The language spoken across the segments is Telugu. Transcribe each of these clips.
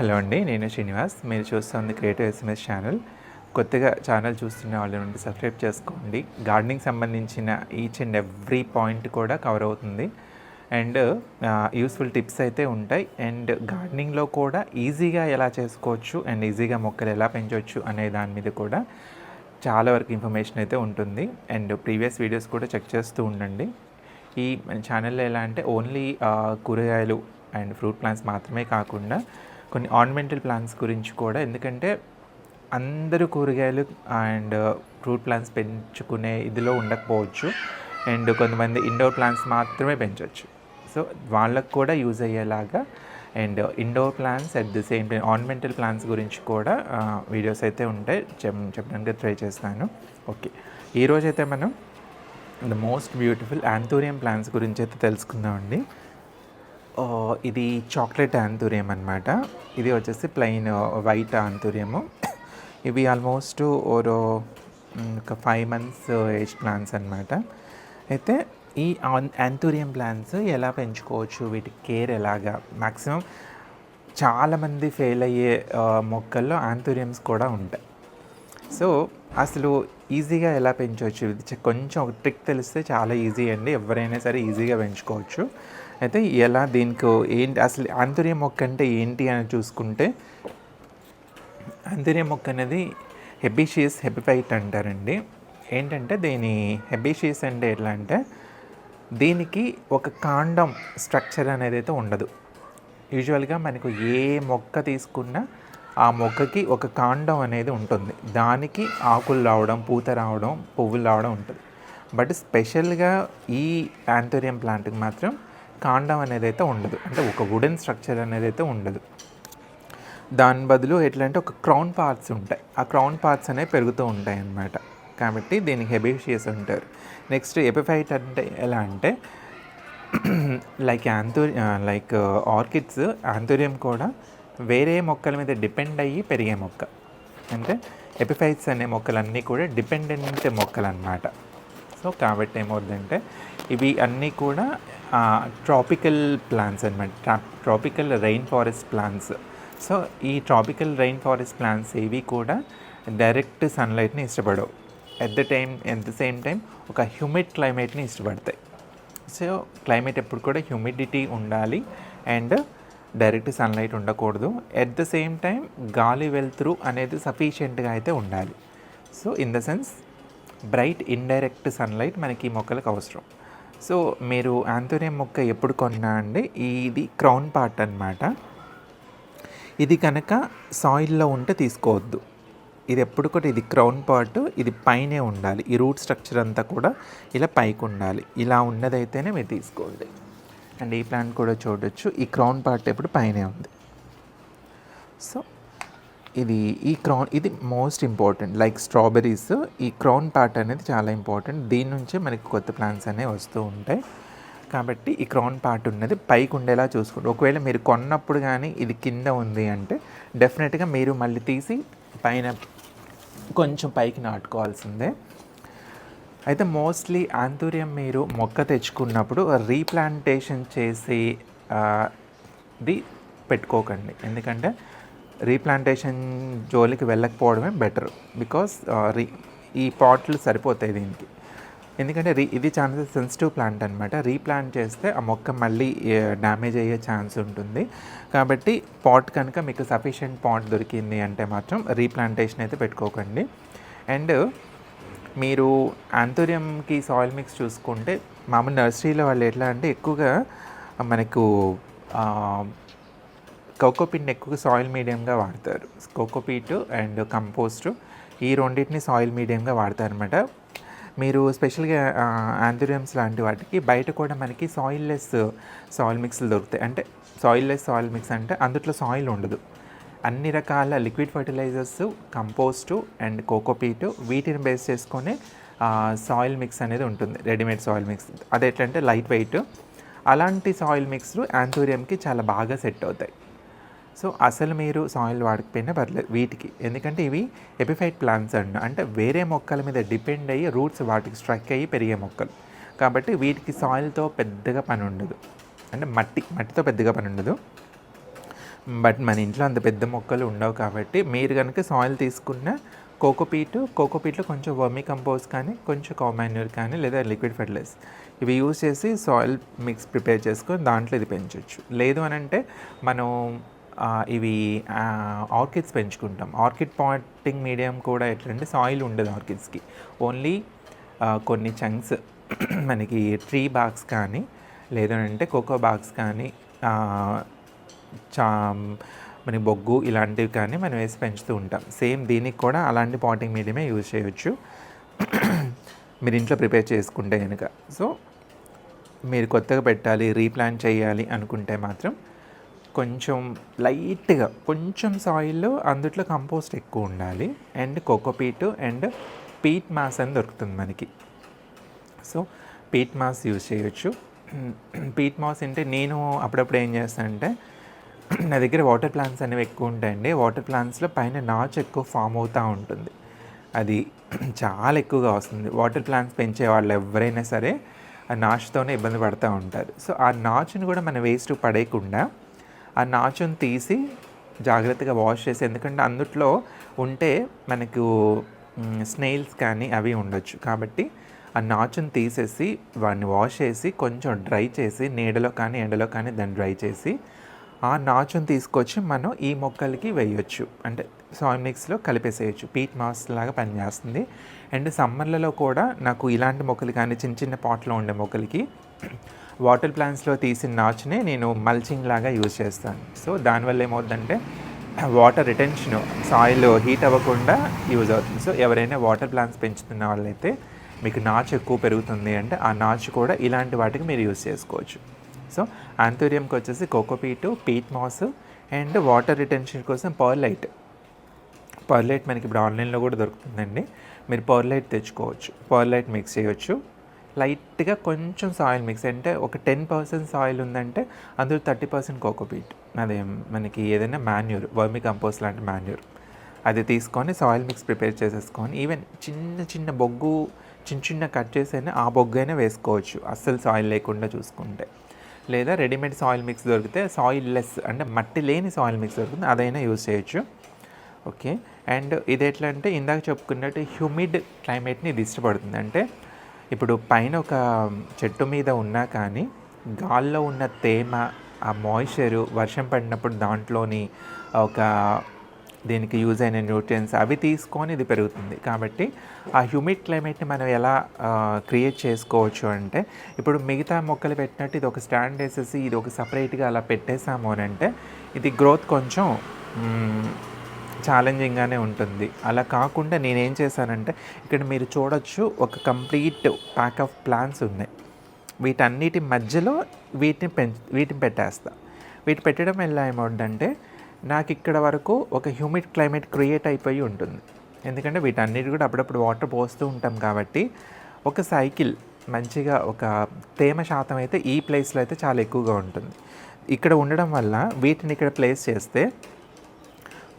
హలో అండి నేను శ్రీనివాస్. మీరు చూస్తుంది క్రియేటివ్ ఎస్ఎంఎస్ ఛానల్. కొత్తగా ఛానల్ చూస్తున్న వాళ్ళ నుండి సబ్స్క్రైబ్ చేసుకోండి. గార్డెనింగ్ సంబంధించిన ఈచ్ అండ్ ఎవ్రీ పాయింట్ కూడా కవర్ అవుతుంది. అండ్ యూస్ఫుల్ టిప్స్ అయితే ఉంటాయి. అండ్ గార్డెనింగ్లో కూడా ఈజీగా ఎలా చేసుకోవచ్చు అండ్ ఈజీగా మొక్కలు ఎలా పెంచవచ్చు అనే దాని మీద కూడా చాలా వరకు ఇన్ఫర్మేషన్ అయితే ఉంటుంది. అండ్ ప్రీవియస్ వీడియోస్ కూడా చెక్ చేస్తూ ఉండండి. ఈ ఛానల్లో ఎలా అంటే ఓన్లీ కూరగాయలు అండ్ ఫ్రూట్ ప్లాంట్స్ మాత్రమే కాకుండా కొన్ని ఆర్నమెంటల్ ప్లాంట్స్ గురించి కూడా. ఎందుకంటే అందరూ కూరగాయలు అండ్ ఫ్రూట్ ప్లాంట్స్ పెంచుకునే ఇదిలో ఉండకపోవచ్చు. అండ్ కొంతమంది ఇండోర్ ప్లాంట్స్ మాత్రమే పెంచవచ్చు సో వాళ్ళకు కూడా యూజ్ అయ్యేలాగా and indoor plants at the same time ornamental plants గురించి కూడా వీడియోస్ అయితే ఉంటాయి. చెప్ చెప్పడానికి ట్రై చేస్తాను. ఓకే ఈరోజైతే మనం the most beautiful anthurium plants గురించి అయితే తెలుసుకుందామండి. ఇది చాక్లెట్ ఆంతూరియం అనమాట ఇది వచ్చేసి ప్లెయిన్ వైట్ ఆంతూరియము. ఇవి ఆల్మోస్ట్ ఓరో ఒక ఫైవ్ మంత్స్ ఏజ్ ప్లాంట్స్ అనమాట అయితే ఈ యాంతూరియం ప్లాంట్స్ ఎలా పెంచుకోవచ్చు? వీటి కేర్ ఎలాగా? మ్యాక్సిమం చాలామంది ఫెయిల్ అయ్యే మొక్కల్లో ఆంతూరియమ్స్ కూడా ఉంటాయి. సో అసలు ఈజీగా ఎలా పెంచవచ్చు? కొంచెం ఒక ట్రిక్ తెలిస్తే చాలా ఈజీ అండి. ఎవరైనా సరే ఈజీగా పెంచుకోవచ్చు. అయితే ఎలా దీనికి ఏంటి అసలు ఆంతర్య మొక్క అంటే ఏంటి అని చూసుకుంటే ఆంతర్య మొక్క అనేది హెబిషియస్ హెబిఫైట్ అంటారండి. ఏంటంటే దీని హెబిషియస్ అంటే ఎట్లా అంటే దీనికి ఒక కాండం స్ట్రక్చర్ అనేది అయితే ఉండదు. యూజువల్గా మనకు ఏ మొక్క తీసుకున్నా ఆ మొక్కకి ఒక కాండం అనేది ఉంటుంది. దానికి ఆకులు రావడం పూత రావడం పువ్వులు రావడం ఉంటుంది. బట్ స్పెషల్గా ఈ యాంథోరియం ప్లాంట్కి మాత్రం కాండం అనేది అయితే ఉండదు. అంటే ఒక వుడెన్ స్ట్రక్చర్ అనేది అయితే ఉండదు. దాని బదులు ఎట్లా అంటే ఒక క్రౌన్ పార్ట్స్ ఉంటాయి. ఆ క్రౌన్ పార్ట్స్ అనేవి పెరుగుతూ ఉంటాయి అన్నమాట కాబట్టి దీనికి హెబేషియస్ ఉంటారు నెక్స్ట్ ఎపిఫైట్ అంటే ఎలా అంటే like antho like orchids anthurium కూడా వేరే మొక్కల మీద డిపెండ్ అయ్యి పెరిగే మొక్క. అంటే ఎపిఫైట్స్ అనే మొక్కలన్నీ కూడా డిపెండెంట్ మొక్కలు అన్నమాట సో కాబట్టి ఏమవుతుందంటే ఇవి అన్నీ కూడా ట్రాపికల్ ప్లాంట్స్ అనమాట tropical rain forest plants so ఈ ట్రాపికల్ రెయిన్ ఫారెస్ట్ ప్లాంట్స్ ఇవి కూడా డైరెక్ట్ సన్లైట్ని ఇష్టపడవు. At the time at the same time ఒక హ్యూమిడ్ క్లైమేట్ని ఇష్టపడతాయి. సో క్లైమేట్ ఎప్పుడు కూడా హ్యూమిడిటీ ఉండాలి అండ్ డైరెక్ట్ సన్లైట్ ఉండకూడదు. ఎట్ ద సేమ్ టైం గాలి వెళ్తురు అనేది సఫిషియెంట్గా అయితే ఉండాలి. So in the sense bright indirect sunlight మనకి ఈ మొక్కలకు అవసరం. సో మీరు ఆంతోరియం మొక్క ఎప్పుడు కొన్నా అండి ఇది క్రౌన్ పార్ట్ అనమాట ఇది కనుక సాయిల్లో ఉంటే తీసుకోవద్దు. ఇది ఎప్పుడు కూడా ఇది క్రౌన్ పార్ట్ ఇది పైనే ఉండాలి. ఈ రూట్ స్ట్రక్చర్ అంతా కూడా ఇలా పైకి ఉండాలి. ఇలా ఉన్నదైతేనే మీరు తీసుకోండి. అండ్ ఈ ప్లాంట్ కూడా చూడొచ్చు. ఈ క్రౌన్ పార్ట్ ఎప్పుడు పైనే ఉంది. సో ఇది ఈ క్రౌన్ ఇది మోస్ట్ ఇంపార్టెంట్ లైక్ స్ట్రాబెరీస్ ఈ క్రౌన్ పార్ట్ అనేది చాలా ఇంపార్టెంట్ దీని నుంచే మనకి కొత్త ప్లాంట్స్ అనేవి వస్తూ ఉంటాయి. కాబట్టి ఈ క్రౌన్ పార్ట్ ఉన్నది పైకి ఉండేలా చూసుకోండి. ఒకవేళ మీరు కొన్నప్పుడు కానీ ఇది కింద ఉంది అంటే డెఫినెట్గా మీరు మళ్ళీ తీసి పైన కొంచెం పైకి నాటుకోవాల్సిందే. అయితే మోస్ట్లీ ఆంతూర్యం మీరు మొక్క తెచ్చుకున్నప్పుడు రీప్లాంటేషన్ చేసి ది పెట్టుకోకండి. ఎందుకంటే రీప్లాంటేషన్ జోలికి వెళ్ళకపోవడమే బెటర్ బికాస్ రీ ఈ పాట్లు సరిపోతాయి దీనికి. ఎందుకంటే రీ ఇది చాలా సెన్సిటివ్ ప్లాంట్ అనమాట రీప్లాంట్ చేస్తే ఆ మొక్క మళ్ళీ డ్యామేజ్ అయ్యే ఛాన్స్ ఉంటుంది. కాబట్టి పాట్ కనుక మీకు సఫిషియెంట్ పాట్ దొరికింది అంటే మాత్రం రీప్లాంటేషన్ అయితే పెట్టుకోకండి. అండ్ మీరు ఆంతోరియంకి సాయిల్ మిక్స్ చూసుకుంటే మామూలు నర్సరీలో వాళ్ళు ఎట్లా అంటే ఎక్కువగా మనకు కోకోపీట్ని ఎక్కువగా సాయిల్ మీడియంగా వాడతారు. కోకోపీట్ అండ్ కంపోస్ట్ ఈ రెండింటిని సాయిల్ మీడియంగా వాడతారనమాట మీరు స్పెషల్గా ఆంథోరియంస్ లాంటి వాటికి బయట కూడా మనకి సాయిల్ లెస్ సాయిల్ మిక్స్లు దొరుకుతాయి. అంటే సాయిల్ లెస్ సాయిల్ మిక్స్ అంటే అందులో సాయిల్ ఉండదు. అన్ని రకాల liquid fertilisers compost and cocopeat వీటిని బేస్ చేసుకొని సాయిల్ మిక్స్ అనేది ఉంటుంది. రెడీమేడ్ సాయిల్ మిక్స్ అది ఎట్లంటే లైట్ వెయిట్ అలాంటి సాయిల్ మిక్స్లు యాంథోరియంకి చాలా బాగా సెట్ అవుతాయి. సో అసలు మీరు సాయిల్ వాడకపోయినా పర్లేదు వీటికి. ఎందుకంటే ఇవి ఎపిఫైట్ ప్లాంట్స్ అండి. అంటే వేరే మొక్కల మీద డిపెండ్ అయ్యి రూట్స్ వాటికి స్ట్రక్ అయ్యి పెరిగే మొక్కలు. కాబట్టి వీటికి సాయిల్తో పెద్దగా పని ఉండదు. అంటే మట్టి మట్టితో పెద్దగా పని ఉండదు. బట్ మన ఇంట్లో అంత పెద్ద మొక్కలు ఉండవు కాబట్టి మీరు కనుక సాయిల్ తీసుకున్న కోకోపీట్ కోకోపీట్లో కొంచెం వర్మీ కంపోజ్ కానీ కొంచెం కామాన్యూర్ కానీ లేదా లిక్విడ్ ఫెర్టిలైజర్ ఇవి యూజ్ చేసి సాయిల్ మిక్స్ ప్రిపేర్ చేసుకొని దాంట్లో ఇది పెంచవచ్చు లేదు అని అంటే మనం ఇవి ఆర్కిడ్స్ పెంచుకుంటాం. ఆర్కిడ్ పాటింగ్ మీడియం కూడా ఎట్లంటే సాయిల్ ఉండదు ఆర్కిడ్స్కి. ఓన్లీ కొన్ని చంక్స్ మనకి ట్రీ బాగ్స్ కానీ లేదంటే కోకో బాగ్స్ కానీ చా మన బొగ్గు ఇలాంటివి కానీ మనం వేసి పెంచుతూ ఉంటాం. సేమ్ దీనికి కూడా అలాంటి పాటింగ్ మీడియమే యూజ్ చేయొచ్చు. మీరు ఇంట్లో ప్రిపేర్ చేసుకుంటే కనుక సో మీరు కొత్తగా పెట్టాలి రీప్లాన్ చేయాలి అనుకుంటే మాత్రం కొంచెం లైట్గా కొంచెం సాయిల్లో అందుట్లో కంపోస్ట్ ఎక్కువ ఉండాలి. And cocopeat and peat moss అని దొరుకుతుంది మనకి. సో పీట్ మాస్ యూజ్ చేయొచ్చు. పీట్ మాస్ అంటే నేను అప్పుడప్పుడు ఏం చేస్తానంటే నా దగ్గర వాటర్ ప్లాంట్స్ అనేవి ఎక్కువ ఉంటాయండి. వాటర్ ప్లాంట్స్లో పైన నాచు ఎక్కువ ఫామ్ అవుతూ ఉంటుంది. అది చాలా ఎక్కువగా వస్తుంది. వాటర్ ప్లాంట్స్ పెంచే వాళ్ళు ఎవరైనా సరే ఆ నాచుతోనే ఇబ్బంది పడుతూ ఉంటారు. సో ఆ నాచుని కూడా మన వేస్ట్ పడేయకుండా ఆ నాచుని తీసి జాగ్రత్తగా వాష్ చేసి ఎందుకంటే అందుట్లో ఉంటే మనకు స్నేల్స్ కానీ అవి ఉండొచ్చు. కాబట్టి ఆ నాచుని తీసేసి వాడిని వాష్ చేసి కొంచెం డ్రై చేసి నీడలో కానీ ఎండలో కానీ దాన్ని డ్రై చేసి ఆ నాచుని తీసుకొచ్చి మనం ఈ మొక్కలకి వేయొచ్చు. అంటే సాయిల్ మిక్స్లో కలిపేసేయచ్చు. పీట్ మాస్ లాగా పనిచేస్తుంది. అండ్ సమ్మర్లలో కూడా నాకు ఇలాంటి మొక్కలు కానీ చిన్న చిన్న పాట్లో ఉండే మొక్కలకి వాటర్ ప్లాంట్స్లో తీసిన నాచునే నేను మల్చింగ్ లాగా యూజ్ చేస్తాను. సో దానివల్ల ఏమవుతుందంటే వాటర్ రిటెన్షన్ సాయిల్ హీట్ అవ్వకుండా యూజ్ అవుతుంది. సో ఎవరైనా వాటర్ ప్లాంట్స్ పెంచుతున్న వాళ్ళైతే మీకు నాచు ఎక్కువ పెరుగుతుంది అంటే ఆ నాచు కూడా ఇలాంటి వాటికి మీరు యూజ్ చేసుకోవచ్చు. సో ఆంథోరియంకి వచ్చేసి cocopeat peat moss and water retention కోసం పర్లైట్. పర్లైట్ మనకి ఇప్పుడు ఆన్లైన్లో కూడా దొరుకుతుందండి. మీరు పర్లైట్ తెచ్చుకోవచ్చు. పర్లైట్ మిక్స్ చేయొచ్చు. లైట్గా కొంచెం సాయిల్ మిక్స్. అంటే ఒక టెన్ పర్సెంట్ సాయిల్ ఉందంటే అందులో థర్టీ పర్సెంట్ కోకోపీట్ అదే మనకి ఏదైనా మాన్యూర్ వర్మి కంపోస్ట్ లాంటి మాన్యూర్. అది తీసుకొని సాయిల్ మిక్స్ ప్రిపేర్ చేసేసుకొని ఈవెన్ చిన్న చిన్న బొగ్గు చిన్న చిన్న కట్ చేసైనా ఆ బొగ్గు అయినా వేసుకోవచ్చు అస్సలు సాయిల్ లేకుండా చూసుకుంటే. లేదా రెడీమేడ్ సాయిల్ మిక్స్ దొరికితే సాయిల్ లెస్ అంటే మట్టి లేని సాయిల్ మిక్స్ దొరుకుతుంది అదైనా యూజ్ చేయొచ్చు. ఓకే. అండ్ ఇది ఎట్లా అంటే ఇందాక చెప్పుకున్నట్టు హ్యూమిడ్ క్లైమేట్ని ఇది ఇష్టపడుతుంది. అంటే ఇప్పుడు పైన ఒక చెట్టు మీద ఉన్నా కానీ గాల్లో ఉన్న తేమ ఆ మాయిశ్చరు వర్షం పడినప్పుడు దాంట్లోని ఒక దీనికి యూజ్ అయిన న్యూట్రియన్స్ అవి తీసుకొని ఇది పెరుగుతుంది. కాబట్టి ఆ హ్యూమిడ్ క్లైమేట్ని మనం ఎలా క్రియేట్ చేసుకోవచ్చు అంటే ఇప్పుడు మిగతా మొక్కలు పెట్టినట్టు ఇది ఒక స్టాండ్ వేసేసి ఇది ఒక సపరేట్గా అలా పెట్టేసాము అని అంటే ఇది గ్రోత్ కొంచెం ఛాలెంజింగ్గానే ఉంటుంది. అలా కాకుండా నేనేం చేశానంటే ఇక్కడ మీరు చూడొచ్చు ఒక కంప్లీట్ ప్యాక్ ఆఫ్ ప్లాన్స్ ఉన్నాయి. వీటన్నిటి మధ్యలో వీటిని పెంచ వీటిని పెట్టేస్తా. వీటి పెట్టడం ఎలా ఏమవుతుందంటే నాకు ఇక్కడ వరకు ఒక హ్యూమిడ్ క్లైమేట్ క్రియేట్ అయిపోయి ఉంటుంది. ఎందుకంటే వీటన్నిటి కూడా అప్పుడప్పుడు వాటర్ పోస్తూ ఉంటాం కాబట్టి ఒక సైకిల్ మంచిగా ఒక తేమ శాతం అయితే ఈ ప్లేస్లో అయితే చాలా ఎక్కువగా ఉంటుంది. ఇక్కడ ఉండడం వల్ల వీటిని ఇక్కడ ప్లేస్ చేస్తే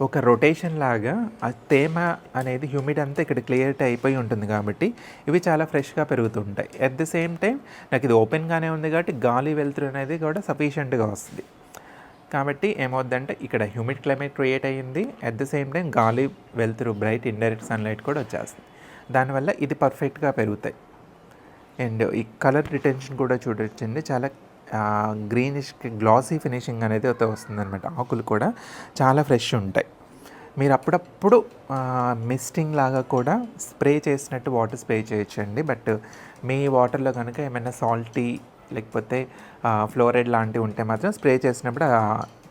ఒక రొటేషన్ లాగా ఆ తేమ అనేది హ్యూమిడ్ అంతా ఇక్కడ క్లియర్ అయిపోయి ఉంటుంది కాబట్టి ఇవి చాలా ఫ్రెష్గా పెరుగుతుంటాయి. అట్ ది సేమ్ టైం నాకు ఇది ఓపెన్గానే ఉంది కాబట్టి గాలి వెలుతురు అనేది కూడా సఫిషియెంట్గా వస్తుంది. కాబట్టి ఏమవుద్దంటే ఇక్కడ హ్యూమిడ్ క్లైమేట్ క్రియేట్ అయ్యింది. అట్ ద సేమ్ టైం గాలి వెలుతురు బ్రైట్ ఇండైరెక్ట్ సన్లైట్ కూడా వచ్చేస్తుంది. దానివల్ల ఇది పర్ఫెక్ట్గా పెరుగుతాయి. అండ్ ఈ కలర్ రిటెన్షన్ కూడా చూడొచ్చండి. చాలా గ్రీనిష్ గ్లాసీ ఫినిషింగ్ అనేది అయితే వస్తుందన్నమాట. ఆకులు కూడా చాలా ఫ్రెష్ ఉంటాయి. మీరు అప్పుడప్పుడు మిస్టింగ్ లాగా కూడా స్ప్రే చేసినట్టు వాటర్ స్ప్రే చేయొచ్చండి. బట్ మీ వాటర్లో కనుక ఏమైనా సాల్టీ లేకపోతే ఫ్లోరైడ్ లాంటివి ఉంటే మాత్రం స్ప్రే చేసినప్పుడు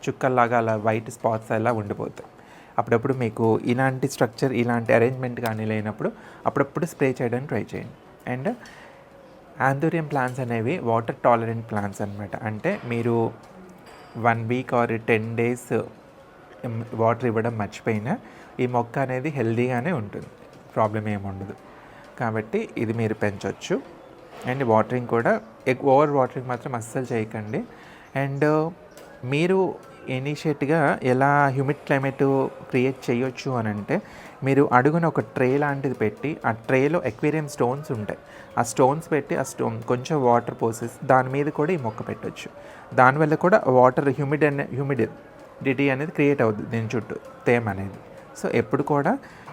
చుక్కల్లాగా అలా వైట్ స్పాట్స్ అలా ఉండిపోతాయి. అప్పుడప్పుడు మీకు ఇలాంటి స్ట్రక్చర్ ఇలాంటి అరేంజ్మెంట్ కానీ లేనప్పుడు అప్పుడప్పుడు స్ప్రే చేయడానికి ట్రై చేయండి. అండ్ ఆంథూరియం ప్లాంట్స్ అనేవి వాటర్ టాలరెంట్ ప్లాంట్స్ అనమాట అంటే మీరు one week or ten days water ఇవ్వడం మర్చిపోయినా ఈ మొక్క అనేది హెల్దీగానే ఉంటుంది. ప్రాబ్లం ఏముండదు కాబట్టి ఇది మీరు పెంచవచ్చు అండ్ వాటరింగ్ కూడా ఓవర్ వాటరింగ్ మాత్రం అస్సలు చేయకండి. అండ్ మీరు ఇనిషియేట్గా ఎలా హ్యూమిడ్ క్లైమేట్ క్రియేట్ చేయొచ్చు అని అంటే మీరు అడుగున ఒక ట్రే లాంటిది పెట్టి ఆ ట్రేలో ఎక్వేరియం స్టోన్స్ ఉంటాయి. ఆ స్టోన్స్ పెట్టి ఆ స్టోన్ కొంచెం వాటర్ పోసేసి దాని మీద కూడా ఈ మొక్క పెట్టవచ్చు దానివల్ల కూడా వాటర్ హ్యూమిడ్ అనే హ్యూమిడిటీ అనేది క్రియేట్ అవుతుంది దీని చుట్టూ తేమ అనేది. సో ఎప్పుడు కూడా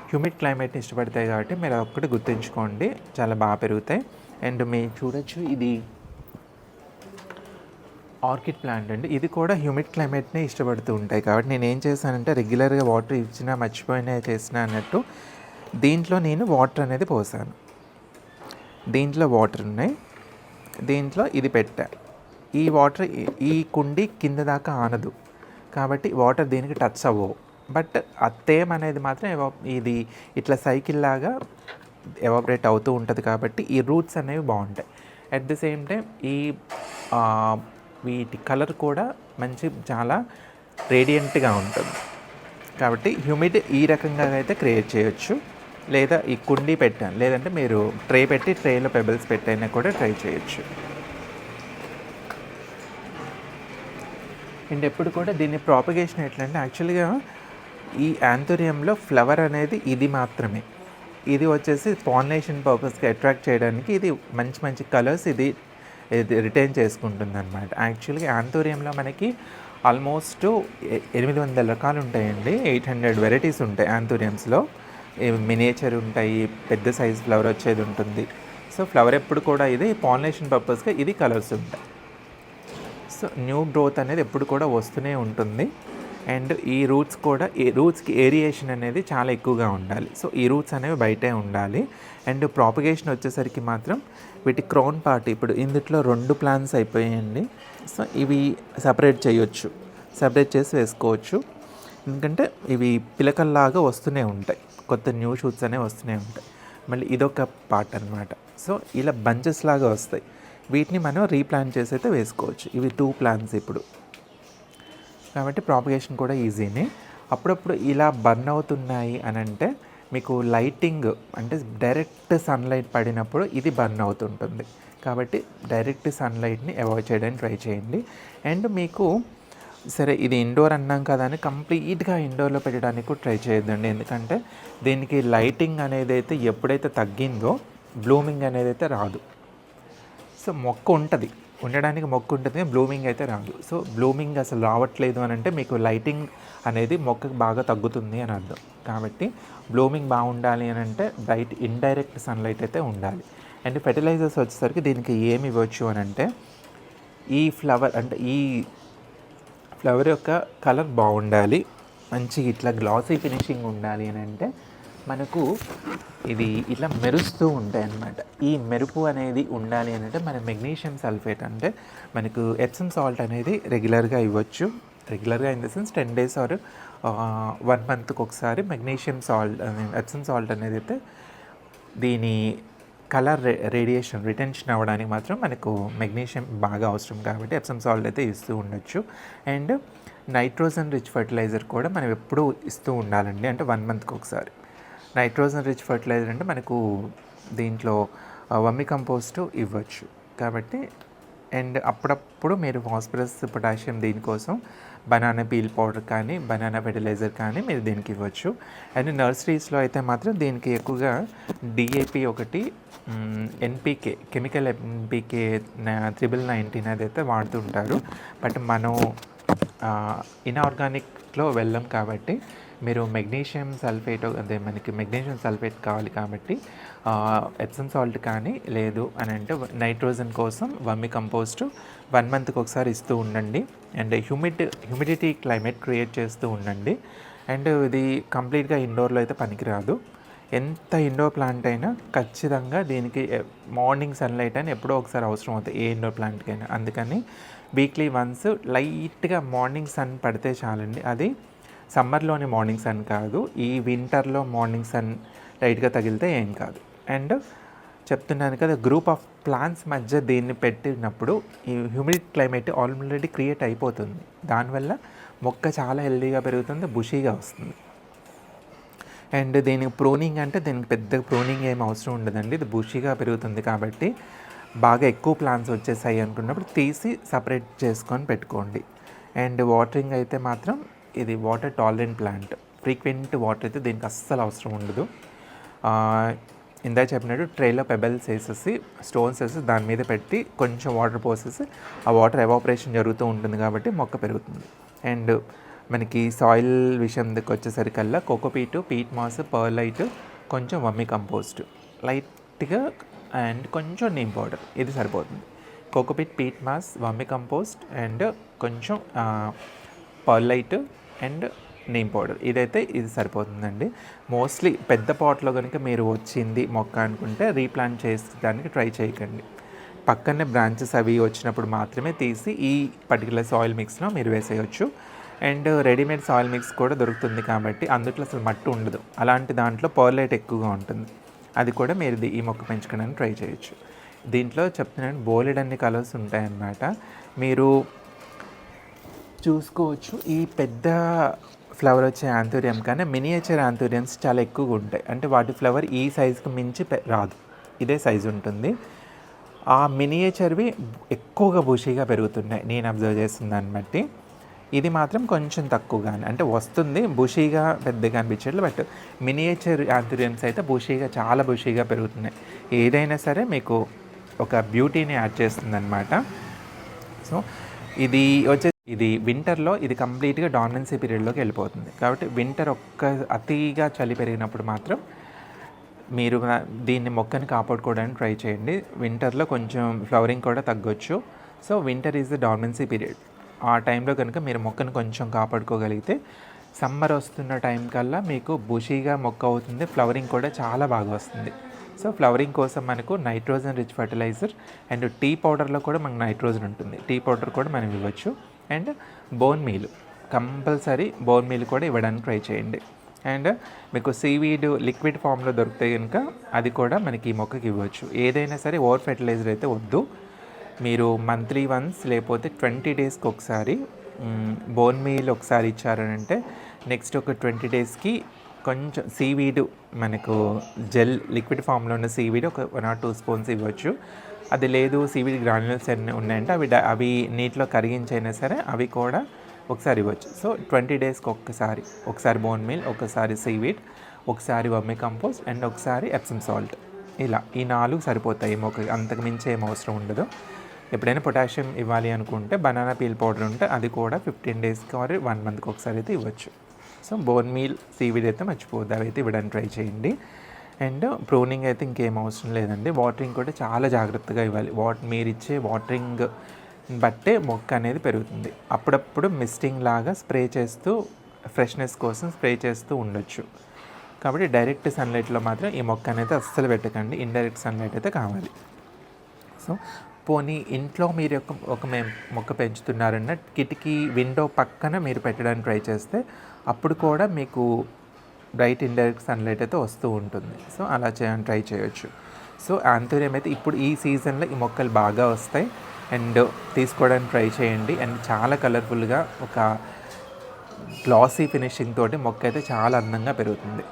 హ్యూమిడ్ క్లైమేట్ని ఇష్టపడతాయి కాబట్టి మీరు ఒక్కటి గుర్తుంచుకోండి. చాలా బాగా పెరుగుతాయి. అండ్ మీరు చూడొచ్చు ఇది ఆర్కిడ్ ప్లాంట్ అండి. ఇది కూడా హ్యూమిడ్ క్లైమేట్నే ఇష్టపడుతూ ఉంటాయి. కాబట్టి నేను ఏం చేశానంటే రెగ్యులర్గా వాటర్ ఇచ్చినా మర్చిపోయినా చేసినా అన్నట్టు దీంట్లో నేను వాటర్ అనేది పోసాను. దీంట్లో వాటర్ ఉన్నాయి. దీంట్లో ఇది పెట్టా. ఈ వాటర్ ఈ- కుండి కింద దాకా ఆనదు. కాబట్టి వాటర్ దీనికి టచ్ అవ్వవు. బట్ ఆ తేమ అనేది మాత్రం ఇది ఇట్లా సైకిల్ లాగా ఎవాపరేట్ అవుతూ ఉంటుంది కాబట్టి ఈ రూట్స్ అనేవి బాగుంటాయి. అట్ ది సేమ్ టైం ఈ వీటి కలర్ కూడా మంచి చాలా రేడియంట్గా ఉంటుంది. కాబట్టి హ్యూమిడ్ ఈ రకంగా అయితే క్రియేట్ చేయొచ్చు. లేదా ఈ కుండీ పెట్టాను. లేదంటే మీరు ట్రే పెట్టి ట్రేలో పెబల్స్ పెట్టైనా కూడా ట్రై చేయొచ్చు. అండ్ ఎప్పుడు కూడా దీన్ని ప్రాపగేషన్ ఎట్లా అంటే యాక్చువల్గా ఈ యాంథోరియంలో ఫ్లవర్ అనేది ఇది మాత్రమే. ఇది వచ్చేసి పాలినేషన్ పర్పస్కి అట్రాక్ట్ చేయడానికి ఇది మంచి మంచి కలర్స్ ఇది ఇది రిటైన్ చేసుకుంటుంది అనమాట యాక్చువల్గా యాంథోరియంలో మనకి ఆల్మోస్ట్ ఎనిమిది వందల రకాలు ఉంటాయండి ఎయిట్ హండ్రెడ్ వెరైటీస్ ఉంటాయి యాంథోరియంస్లో మినేచర్ ఉంటాయి పెద్ద సైజ్ ఫ్లవర్ వచ్చేది ఉంటుంది. సో ఫ్లవర్ ఎప్పుడు కూడా ఇది పాలినేషన్ పర్పస్గా ఇది కలర్స్ ఉంటాయి. సో న్యూ గ్రోత్ అనేది ఎప్పుడు కూడా వస్తూనే ఉంటుంది. అండ్ ఈ రూట్స్ కూడా ఈ రూట్స్కి ఏరియేషన్ అనేది చాలా ఎక్కువగా ఉండాలి. సో ఈ రూట్స్ అనేవి బయటే ఉండాలి. అండ్ ప్రాపగేషన్ వచ్చేసరికి మాత్రం వీటి క్రౌన్ పార్ట్ ఇప్పుడు ఇందుట్లో రెండు ప్లాన్స్ అయిపోయాయండి. సో ఇవి సపరేట్ చేయొచ్చు. సపరేట్ చేసి వేసుకోవచ్చు. ఎందుకంటే ఇవి పిలకల్లాగా వస్తూనే ఉంటాయి. కొత్త న్యూ షూట్స్ అనేవి వస్తూనే ఉంటాయి. మళ్ళీ ఇదొక పార్ట్ అనమాట సో ఇలా బంచెస్ లాగా వస్తాయి. వీటిని మనం రీప్లాన్ చేసి అయితే వేసుకోవచ్చు. ఇవి టూ ప్లాన్స్ ఇప్పుడు. కాబట్టి ప్రాపగేషన్ కూడా ఈజీనే అప్పుడప్పుడు ఇలా బర్న్ అవుతున్నాయి అని అంటే మీకు లైటింగ్ అంటే డైరెక్ట్ సన్లైట్ పడినప్పుడు ఇది బర్న్ అవుతుంటుంది. కాబట్టి డైరెక్ట్ సన్లైట్ని అవాయిడ్ చేయడానికి ట్రై చేయండి. అండ్ మీకు సరే ఇది ఇండోర్ అన్నాం కదా అని కంప్లీట్గా ఇండోర్లో పెట్టడానికి ట్రై చేయొద్దండి. ఎందుకంటే దీనికి లైటింగ్ అనేది అయితే ఎప్పుడైతే తగ్గిందో బ్లూమింగ్ అనేది అయితే రాదు. సో మొక్క ఉంటుంది. ఉండడానికి మొక్క ఉంటుంది బ్లూమింగ్ అయితే రాదు. సో బ్లూమింగ్ అసలు రావట్లేదు అని అంటే మీకు లైటింగ్ అనేది మొక్కకు బాగా తగ్గుతుంది అని అర్థం. కాబట్టి బ్లూమింగ్ బాగుండాలి అని అంటే బ్రైట్ ఇండైరెక్ట్ సన్లైట్ అయితే ఉండాలి. అండ్ ఫెర్టిలైజర్స్ వచ్చేసరికి దీనికి ఏమి ఇవ్వచ్చు అని అంటే ఈ ఫ్లవర్ అంటే ఈ ఫ్లవర్ యొక్క కలర్ బాగుండాలి. మంచి ఇట్లా గ్లాసీ ఫినిషింగ్ ఉండాలి అని అంటే మనకు ఇది ఇట్లా మెరుస్తూ ఉంటాయి అన్నమాట. ఈ మెరుపు అనేది ఉండాలి అని అంటే మన మెగ్నీషియం సల్ఫేట్ అంటే మనకు ఎప్సమ్ సాల్ట్ అనేది రెగ్యులర్గా ఇవ్వచ్చు. రెగ్యులర్గా in the sense ten days or one మంత్కి ఒకసారి మెగ్నీషియం సాల్ట్ ఎప్సమ్ సాల్ట్ అనేది అయితే దీని కలర్ రేడియేషన్ రిటెన్షన్ అవ్వడానికి మాత్రం మనకు మెగ్నీషియం బాగా అవసరం కాబట్టి ఎప్సమ్ సాల్ట్ అయితే ఇస్తూ ఉండొచ్చు. అండ్ నైట్రోజన్ రిచ్ ఫర్టిలైజర్ కూడా మనం ఎప్పుడూ ఇస్తూ ఉండాలండి. అంటే వన్ మంత్కి ఒకసారి. నైట్రోజన్ రిచ్ ఫర్టిలైజర్ అంటే మనకు దీంట్లో వమ్మి కంపోస్ట్ ఇవ్వచ్చు. కాబట్టి అండ్ అప్పుడప్పుడు మీరు ఫాస్ఫరస్ పొటాషియం దీనికోసం బనానా పీల్ పౌడర్ కానీ బనానా ఫెర్టిలైజర్ కానీ మీరు దీనికి ఇవ్వచ్చు. అండ్ నర్సరీస్లో అయితే మాత్రం దీనికి ఎక్కువగా డిఏపి ఒకటి NPK chemical NPK triple nineteen అది అయితే వాడుతుంటారు బట్ మనం ఇన్ఆర్గానిక్లో వెళ్ళం కాబట్టి మీరు మెగ్నీషియం సల్ఫేట్ అదే మనకి మెగ్నీషియం సల్ఫేట్ కావాలి కాబట్టి ఎప్సమ్ సాల్ట్ కానీ లేదు అని అంటే నైట్రోజన్ కోసం వమ్మి కంపోస్ట్ వన్ మంత్కి ఒకసారి ఇస్తూ ఉండండి. And humid humidity climate create చేస్తూ ఉండండి. అండ్ ఇది కంప్లీట్గా ఇండోర్లో అయితే పనికిరాదు. ఎంత ఇండోర్ ప్లాంట్ అయినా ఖచ్చితంగా దీనికి మార్నింగ్ సన్లైట్ అని ఎప్పుడో ఒకసారి అవసరం అవుతుంది ఏ ఇండోర్ ప్లాంట్కైనా. అందుకని వీక్లీ వన్స్ లైట్గా మార్నింగ్ సన్ పడితే చాలండి. అది సమ్మర్లోని మార్నింగ్ సన్ కాదు ఈ వింటర్లో మార్నింగ్ సన్ లైట్గా తగిలితే ఏం కాదు. అండ్ చెప్తున్నాను కదా గ్రూప్ ఆఫ్ ప్లాంట్స్ మధ్య దీన్ని పెట్టినప్పుడు ఈ హ్యూమిడ్ క్లైమేట్ ఆల్రెడీ క్రియేట్ అయిపోతుంది. దానివల్ల మొక్క చాలా హెల్దీగా పెరుగుతుంది బుషీగా వస్తుంది. అండ్ దీనికి ప్రోనింగ్ అంటే దీనికి పెద్ద ప్రోనింగ్ ఏం అవసరం ఉండదండి ఇది బుషీగా పెరుగుతుంది కాబట్టి బాగా ఎక్కువ ప్లాంట్స్ వచ్చేసాయి అనుకున్నప్పుడు తీసి సపరేట్ చేసుకొని పెట్టుకోండి. అండ్ వాటరింగ్ అయితే మాత్రం ఇది water tolerant plant. Frequent water అయితే దీనికి అస్సలు అవసరం ఉండదు. ఇందా చెప్పినట్టు ట్రేలో పెబల్స్ వేసేసి స్టోన్స్ వేసి దాని మీద పెట్టి కొంచెం వాటర్ పోసేసి ఆ వాటర్ ఎవాపరేషన్ జరుగుతూ ఉంటుంది కాబట్టి మొక్క పెరుగుతుంది. అండ్ మనకి సాయిల్ విషయంకి వచ్చేసరికల్లా కోకోపీట్ పీట్ మాస్ పర్లైట్ కొంచెం వమ్మి కంపోస్ట్. లైట్గా అండ్ కొంచెం నీమ్ పౌడర్. ఇది సరిపోతుంది. Cocopeat peat moss vermi compost and కొంచెం పర్లైట్ అండ్ నీమ్ పౌడర్ ఇదైతే ఇది సరిపోతుందండి. మోస్ట్లీ పెద్ద పాట్లో కనుక మీరు వచ్చింది మొక్క అనుకుంటే రీప్లాంట్ చేసేదానికి ట్రై చేయకండి. పక్కనే బ్రాంచెస్ అవి వచ్చినప్పుడు మాత్రమే తీసి ఈ పర్టికులర్ సాయిల్ మిక్స్లో మీరు వేసేయచ్చు. అండ్ రెడీమేడ్ సాయిల్ మిక్స్ కూడా దొరుకుతుంది కాబట్టి అందుట్లో అసలు మట్టి ఉండదు. అలాంటి దాంట్లో పర్లైట్ ఎక్కువగా ఉంటుంది. అది కూడా మీరు ఇది- ఈ మొక్క పెంచుకోవడానికి ట్రై చేయొచ్చు. దీంట్లో చెప్తున్నాను బోలెడ్ అన్ని కలర్స్ ఉంటాయన్నమాట. మీరు చూసుకోవచ్చు. ఈ పెద్ద ఫ్లవర్ వచ్చే ఆంథూరియం కానీ మినియేచర్ ఆంథూరియమ్స్ చాలా ఎక్కువగా ఉంటాయి. అంటే వాటి ఫ్లవర్ ఈ సైజుకు మించి రాదు. ఇదే సైజు ఉంటుంది. ఆ మినియేచర్వి ఎక్కువగా బుషీగా పెరుగుతున్నాయి. నేను అబ్జర్వ్ చేసిన దాన్ని బట్టి. ఇది మాత్రం కొంచెం తక్కువగానే అంటే వస్తుంది బుషీగా పెద్దగా అనిపించట్లేదు బట్ మినియేచర్ ఆంథూరియమ్స్ అయితే బుషీగా చాలా బుషీగా పెరుగుతున్నాయి. ఏదైనా సరే మీకు ఒక బ్యూటీని యాడ్ చేస్తుంది సో ఇది వచ్చే ఇది వింటర్లో ఇది కంప్లీట్గా డామినెన్సీ పీరియడ్లోకి వెళ్ళిపోతుంది. కాబట్టి వింటర్ ఒక్క అతిగా చలి పెరిగినప్పుడు మాత్రం మీరు దీన్ని మొక్కని కాపాడుకోవడానికి ట్రై చేయండి. వింటర్లో కొంచెం ఫ్లవరింగ్ కూడా తగ్గొచ్చు. So winter is the dormancy period ఆ టైంలో కనుక మీరు మొక్కను కొంచెం కాపాడుకోగలిగితే సమ్మర్ వస్తున్న టైం కల్లా మీకు బుషీగా మొక్క అవుతుంది ఫ్లవరింగ్ కూడా చాలా బాగా వస్తుంది. సో ఫ్లవరింగ్ కోసం మనకు nitrogen rich fertiliser and tea పౌడర్లో కూడా మనకు నైట్రోజన్ ఉంటుంది. టీ పౌడర్ కూడా మనం ఇవ్వచ్చు. And bone meal. Compulsory bone meal కూడా ఇవ్వడానికి ట్రై చేయండి. అండ్ మీకు సీవీడ్ లిక్విడ్ ఫామ్లో దొరికితే కనుక అది కూడా మనకి ఈ మొక్కకి ఇవ్వచ్చు. ఏదైనా సరే ఓవర్ ఫెర్టిలైజర్ అయితే వద్దు. మీరు మంత్లీ వన్స్ లేకపోతే ట్వంటీ డేస్కి ఒకసారి బోన్ మీల్ ఒకసారి ఇచ్చారనంటే నెక్స్ట్ ఒక ట్వంటీ డేస్కి కొంచెం సీవీడ్ మనకు జెల్ లిక్విడ్ ఫామ్లో ఉన్న సీవీడ్ ఒక వన్ ఆర్ టూ స్పూన్స్ ఇవ్వచ్చు. అది లేదు సీవీడ్ గ్రాన్యుల్స్ అన్నీ ఉన్నాయంటే అవి డ- అవి నీటిలో కరిగించైనా సరే అవి కూడా ఒకసారి ఇవ్వచ్చు. సో ట్వంటీ డేస్కి ఒక్కసారి ఒకసారి బోన్ మీల్ ఒకసారి సీవీడ్ ఒకసారి వమ్మి కంపోస్ట్ అండ్ ఒకసారి ఎప్సమ్ సాల్ట్. ఇలా ఈ నాలుగు సరిపోతాయి. ఒక అంతకు మించి ఏం అవసరం ఉండదు. ఎప్పుడైనా పొటాషియం ఇవ్వాలి అనుకుంటే బనానా పీల్ పౌడర్ ఉంటే అది కూడా ఫిఫ్టీన్ డేస్కి ఆర్ వన్ మంత్కి ఒకసారి అయితే ఇవ్వచ్చు. సో బోన్ మీల్ సీవీడ్ అయితే మర్చిపోద్దు అవి అయితే ఇవ్వడానికి ట్రై చేయండి. అండ్ ప్రూనింగ్ అయితే ఇంకేం అవసరం లేదండి. వాటరింగ్ కూడా చాలా జాగ్రత్తగా ఇవ్వాలి. వాట్ మీరు ఇచ్చే వాటరింగ్ బట్టే మొక్క అనేది పెరుగుతుంది. అప్పుడప్పుడు మిస్టింగ్ లాగా స్ప్రే చేస్తూ ఫ్రెష్నెస్ కోసం స్ప్రే చేస్తూ ఉండొచ్చు. కాబట్టి డైరెక్ట్ సన్లైట్లో మాత్రం ఈ మొక్క అనేది అస్సలు పెట్టకండి. ఇండైరెక్ట్ సన్లైట్ అయితే కావాలి. సో పోనీ ఇంట్లో మీరు ఒక ఒక మేము మొక్క పెంచుతున్నారన్న కిటికీ విండో పక్కన మీరు పెట్టడానికి ట్రై చేస్తే అప్పుడు కూడా మీకు బ్రైట్ ఇండైరెక్ట్ సన్లైట్ అయితే వస్తూ ఉంటుంది. సో అలా చేయడం ట్రై చేయొచ్చు. సో ఆంథోరియం అయితే ఇప్పుడు ఈ సీజన్లో ఈ మొక్కలు బాగా వస్తాయి. అండ్ తీసుకోవడానికి ట్రై చేయండి. అండ్ చాలా కలర్ఫుల్గా ఒక గ్లాసీ ఫినిషింగ్ తోటి మొక్క అయితే చాలా అందంగా పెరుగుతుంది.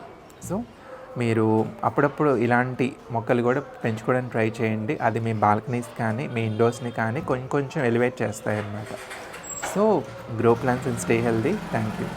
సో మీరు అప్పుడప్పుడు ఇలాంటి మొక్కలు కూడా పెంచుకోవడానికి ట్రై చేయండి. అది మీ బాల్కనీస్ కానీ మీ ఇండోర్స్ని కానీ కొంచెం కొంచెం ఎలివేట్ చేస్తాయి అన్నమాట so grow plants and stay healthy thank you